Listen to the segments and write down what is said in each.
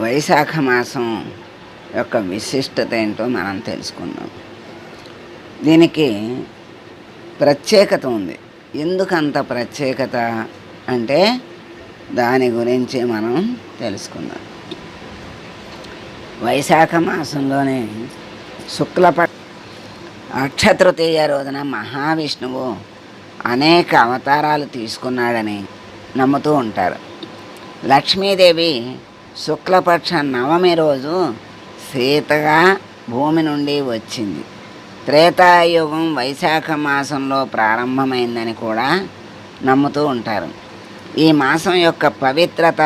వైశాఖ మాసం యొక్క విశిష్టత ఏంటో మనం తెలుసుకుందాం. దీనికి ప్రత్యేకత ఉంది. ఎందుకంత ప్రత్యేకత అంటే దాని గురించి మనం తెలుసుకుందాం. వైశాఖ మాసంలోనే శుక్లప అక్షతృతీయ రోజున మహావిష్ణువు అనేక అవతారాలు తీసుకున్నాడని నమ్ముతూ ఉంటారు. లక్ష్మీదేవి శుక్లపక్ష నవమి రోజు సీతగా భూమి నుండి వచ్చింది. త్రేతాయుగం వైశాఖ మాసంలో ప్రారంభమైందని కూడా నమ్ముతూ ఉంటారు. ఈ మాసం యొక్క పవిత్రత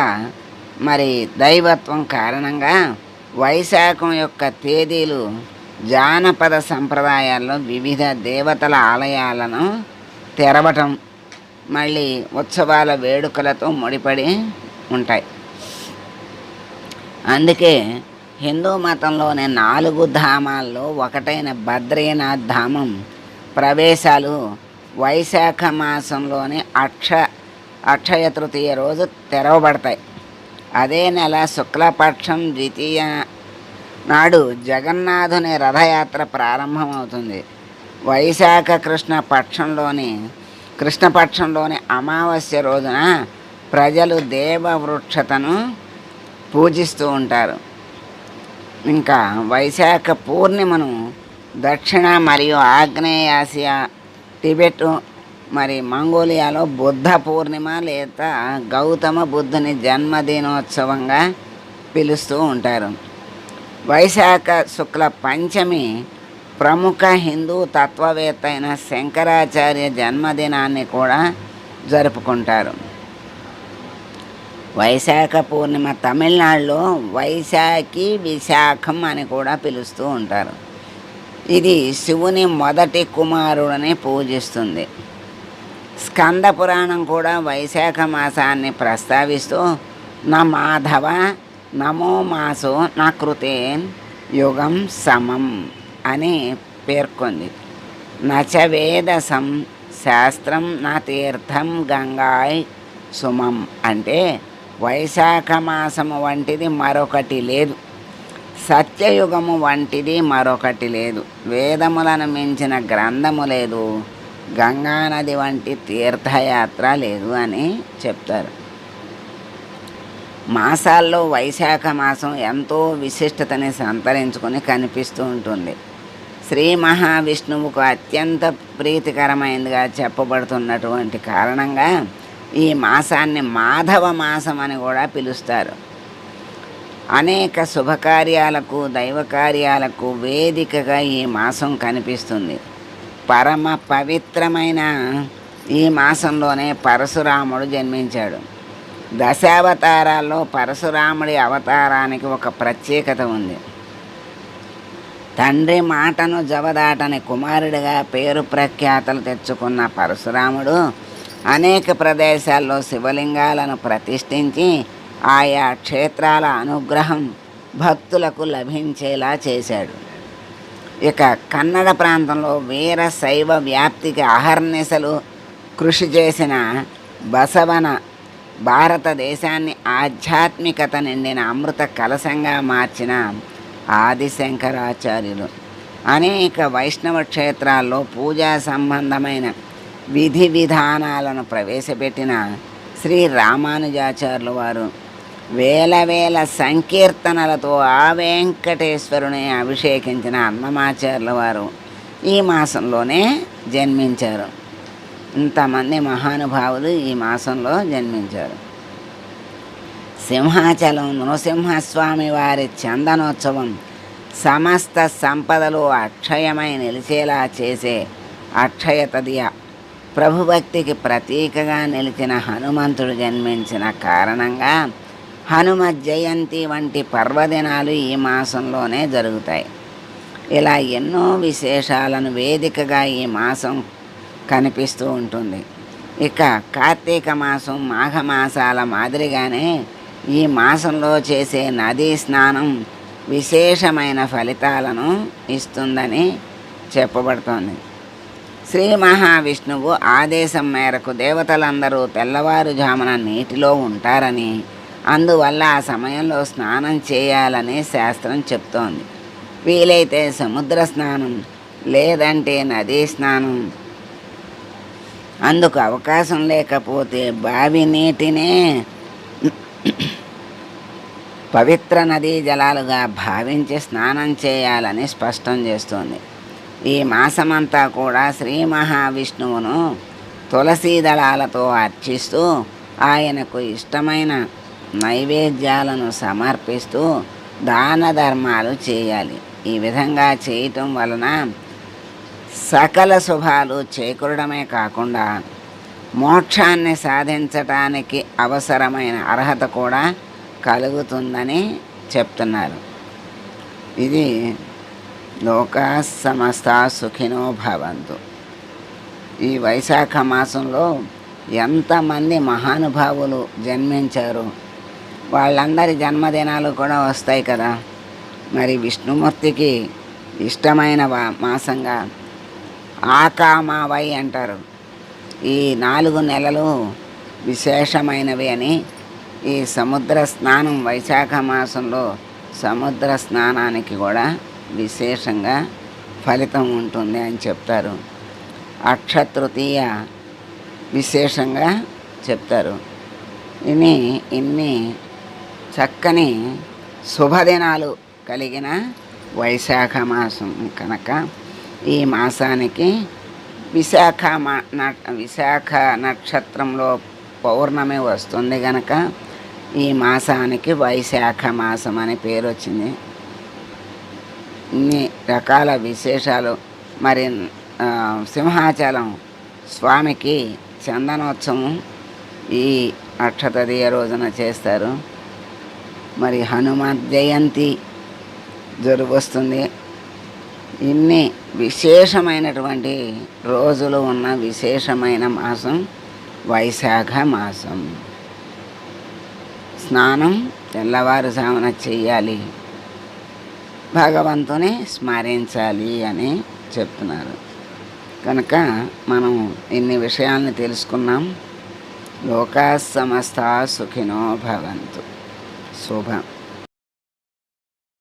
మరి దైవత్వం కారణంగా వైశాఖం యొక్క తేదీలు జానపద సంప్రదాయాల్లో వివిధ దేవతల ఆలయాలను తెరవటం మళ్ళీ ఉత్సవాల వేడుకలతో ముడిపడి ఉంటాయి. అందుకే హిందూ మతంలోనే నాలుగు ధామాల్లో ఒకటైన బద్రీనాథ్ ధామం ప్రవేశాలు వైశాఖ మాసంలోని అక్ష అక్షయ తృతీయ రోజు తెరవబడతాయి. అదే నెల శుక్లపక్షం ద్వితీయ నాడు జగన్నాథుని రథయాత్ర ప్రారంభమవుతుంది. వైశాఖ కృష్ణ పక్షంలోని కృష్ణపక్షంలోని అమావాస్య రోజున ప్రజలు దేవవృక్షతను పూజిస్తూ ఉంటారు. ఇంకా వైశాఖ పూర్ణిమను దక్షిణ మరియు ఆగ్నేయాసియా టిబెట్ మరి మంగోలియాలో బుద్ధ పూర్ణిమ లేదా గౌతమ బుద్ధుని జన్మదినోత్సవంగా పిలుస్తూ ఉంటారు. వైశాఖ శుక్ల పంచమి ప్రముఖ హిందూ తత్వవేత్త అయిన శంకరాచార్య జన్మదినాన్ని కూడా జరుపుకుంటారు. వైశాఖ పూర్ణిమ తమిళనాడులో వైశాఖి విశాఖం అని కూడా పిలుస్తూ ఉంటారు. ఇది శివుని మొదటి కుమారుడని పూజిస్తుంది. స్కంద పురాణం కూడా వైశాఖ మాసాన్ని ప్రస్తావిస్తూ నా మాధవ నమో మాసో నా కృతే యుగం సమం అని పేర్కొంది. నచ వేదసం శాస్త్రం నా తీర్థం గంగాయ్ సుమం అంటే వైశాఖ మాసము వంటిది మరొకటి లేదు. సత్యయుగము వంటిది మరొకటి లేదు. వేదములను మించిన గ్రంథము లేదు. గంగానది వంటి తీర్థయాత్ర లేదు అని చెప్తారు. మాసాల్లో వైశాఖ మాసం ఎంతో విశిష్టతని సంతరించుకొని కనిపిస్తూ ఉంటుంది. శ్రీ మహావిష్ణువుకు అత్యంత ప్రీతికరమైనదిగా చెప్పబడుతున్నటువంటి కారణంగా ఈ మాసాన్ని మాధవ మాసం అని కూడా పిలుస్తారు. అనేక శుభకార్యాలకు దైవ కార్యాలకు వేదికగా ఈ మాసం కనిపిస్తుంది. పరమ పవిత్రమైన ఈ మాసంలోనే పరశురాముడు జన్మించాడు. దశావతారాల్లో పరశురాముడి అవతారానికి ఒక ప్రత్యేకత ఉంది. తండ్రి మాటను జవదాటని కుమారుడిగా పేరు ప్రఖ్యాతలు తెచ్చుకున్న పరశురాముడు అనేక ప్రదేశాల్లో శివలింగాలను ప్రతిష్ఠించి ఆయా క్షేత్రాల అనుగ్రహం భక్తులకు లభించేలా చేశాడు. ఇక కన్నడ ప్రాంతంలో వీర శైవ వ్యాప్తికి అహర్నిశలు కృషి చేసిన బసవన భారతదేశాన్ని ఆధ్యాత్మికత నిండిన అమృత కలశంగా మార్చిన ఆదిశంకరాచార్యులు. అనేక వైష్ణవ క్షేత్రాల్లో పూజా సంబంధమైన విధి విధానాలను ప్రవేశపెట్టిన శ్రీ రామానుజాచార్యులు వారు వేల వేల సంకీర్తనలతో ఆ వెంకటేశ్వరుని అభిషేకించిన అన్నమాచార్యుల వారు ఈ మాసంలోనే జన్మించారు. ఇంతమంది మహానుభావులు ఈ మాసంలో జన్మించారు. సింహాచలం నృసింహస్వామి వారి చందనోత్సవం సమస్త సంపదలు అక్షయమై నిలిచేలా చేసే అక్షయ తదియ ప్రభుభక్తికి ప్రతీకగా నిలిచిన హనుమంతుడు జన్మించిన కారణంగా హనుమ జయంతి వంటి పర్వదినాలు ఈ మాసంలోనే జరుగుతాయి. ఇలా ఎన్నో విశేషాలను వేదికగా ఈ మాసం కనిపిస్తూ ఉంటుంది. ఇక కార్తీక మాసం మాఘమాసాల మాదిరిగానే ఈ మాసంలో చేసే నదీ స్నానం విశేషమైన ఫలితాలను ఇస్తుందని చెప్పబడుతోంది. శ్రీ మహావిష్ణువు ఆదేశం మేరకు దేవతలందరూ తెల్లవారుజామున నీటిలో ఉంటారని అందువల్ల ఆ సమయంలో స్నానం చేయాలని శాస్త్రం చెప్తోంది. వీలైతే సముద్ర స్నానం లేదంటే నదీ స్నానం. అందుకు అవకాశం లేకపోతే బావి నీటినే పవిత్ర నదీ జలాలుగా భావించి స్నానం చేయాలని స్పష్టం చేస్తోంది. ఈ మాసమంతా కూడా శ్రీ మహావిష్ణువును తులసీ దళాలతో అర్చిస్తూ ఆయనకు ఇష్టమైన నైవేద్యాలను సమర్పిస్తూ దాన ధర్మాలు చేయాలి. ఈ విధంగా చేయటం వలన సకల శుభాలు చేకూరడమే కాకుండా మోక్షాన్ని సాధించటానికి అవసరమైన అర్హత కూడా కలుగుతుందని చెప్తున్నారు. ఇది లోకా సమస్త సుఖినో భవంతు. ఈ వైశాఖ మాసంలో ఎంతమంది మహానుభావులు జన్మించారు? వాళ్ళందరి జన్మదినాలు కూడా వస్తాయి కదా. మరి విష్ణుమూర్తికి ఇష్టమైన మాసంగా ఆకామావై అంటారు. ఈ నాలుగు నెలలు విశేషమైనవి అని ఈ సముద్ర స్నానం వైశాఖ మాసంలో సముద్ర స్నానానికి కూడా విశేషంగా ఫలితం ఉంటుంది అని చెప్తారు. అక్షతృతీయ విశేషంగా చెప్తారు. ఇన్ని ఇన్ని చక్కని శుభదినాలు కలిగిన వైశాఖ మాసం కనుక ఈ మాసానికి విశాఖ మా విశాఖ నక్షత్రంలో పౌర్ణమి వస్తుంది కనుక ఈ మాసానికి వైశాఖ మాసం అని పేరు వచ్చింది ఇన్ని రకాల విశేషాలు. మరి సింహాచలం స్వామికి చందనోత్సవం ఈ అక్షతదీయ రోజున చేస్తారు. మరి హనుమత్ జయంతి జరుగొస్తుంది. ఇన్ని విశేషమైనటువంటి రోజులు ఉన్న విశేషమైన మాసం వైశాఖ మాసం. స్నానం తెల్లవారుజామున చెయ్యాలి భగవంతుని స్మరించాలి అని చెప్తున్నారు. కనుక మనం ఇన్ని విషయాల్ని తెలుసుకున్నాం. లోకా సమస్త సుఖినో భవంతు. శుభం.